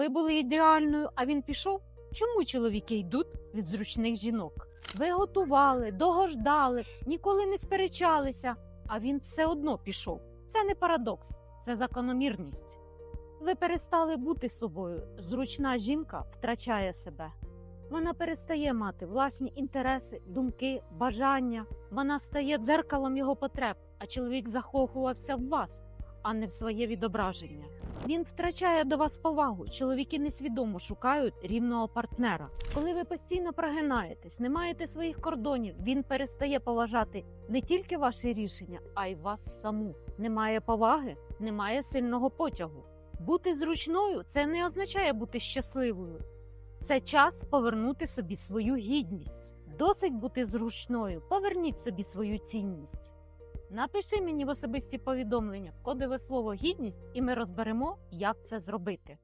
Ви були ідеальною, а він пішов? Чому чоловіки йдуть від зручних жінок? Ви готували, догождали, ніколи не сперечалися, а він все одно пішов. Це не парадокс, це закономірність. Ви перестали бути собою. Зручна жінка втрачає себе. Вона перестає мати власні інтереси, думки, бажання. Вона стає дзеркалом його потреб, а чоловік захохувався в вас, а не в своє відображення. Він втрачає до вас повагу. Чоловіки несвідомо шукають рівного партнера. Коли ви постійно прогинаєтесь, не маєте своїх кордонів, він перестає поважати не тільки ваші рішення, а й вас саму. Немає поваги, немає сильного потягу. Бути зручною це не означає бути щасливою. Це час повернути собі свою гідність. Досить бути зручною. Поверніть собі свою цінність. Напиши мені в особисті повідомлення кодове слово гідність, і ми розберемо, як це зробити.